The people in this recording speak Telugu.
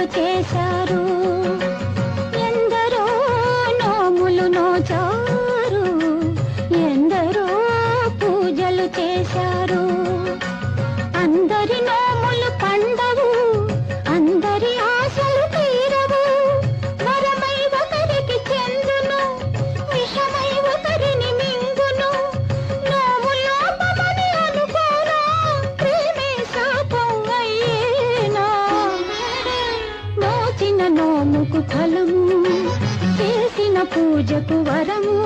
చేశారు. ఎందరో నోములు నోచా చేసిన నోముకు ఫలము చేసిన పూజకు వరము.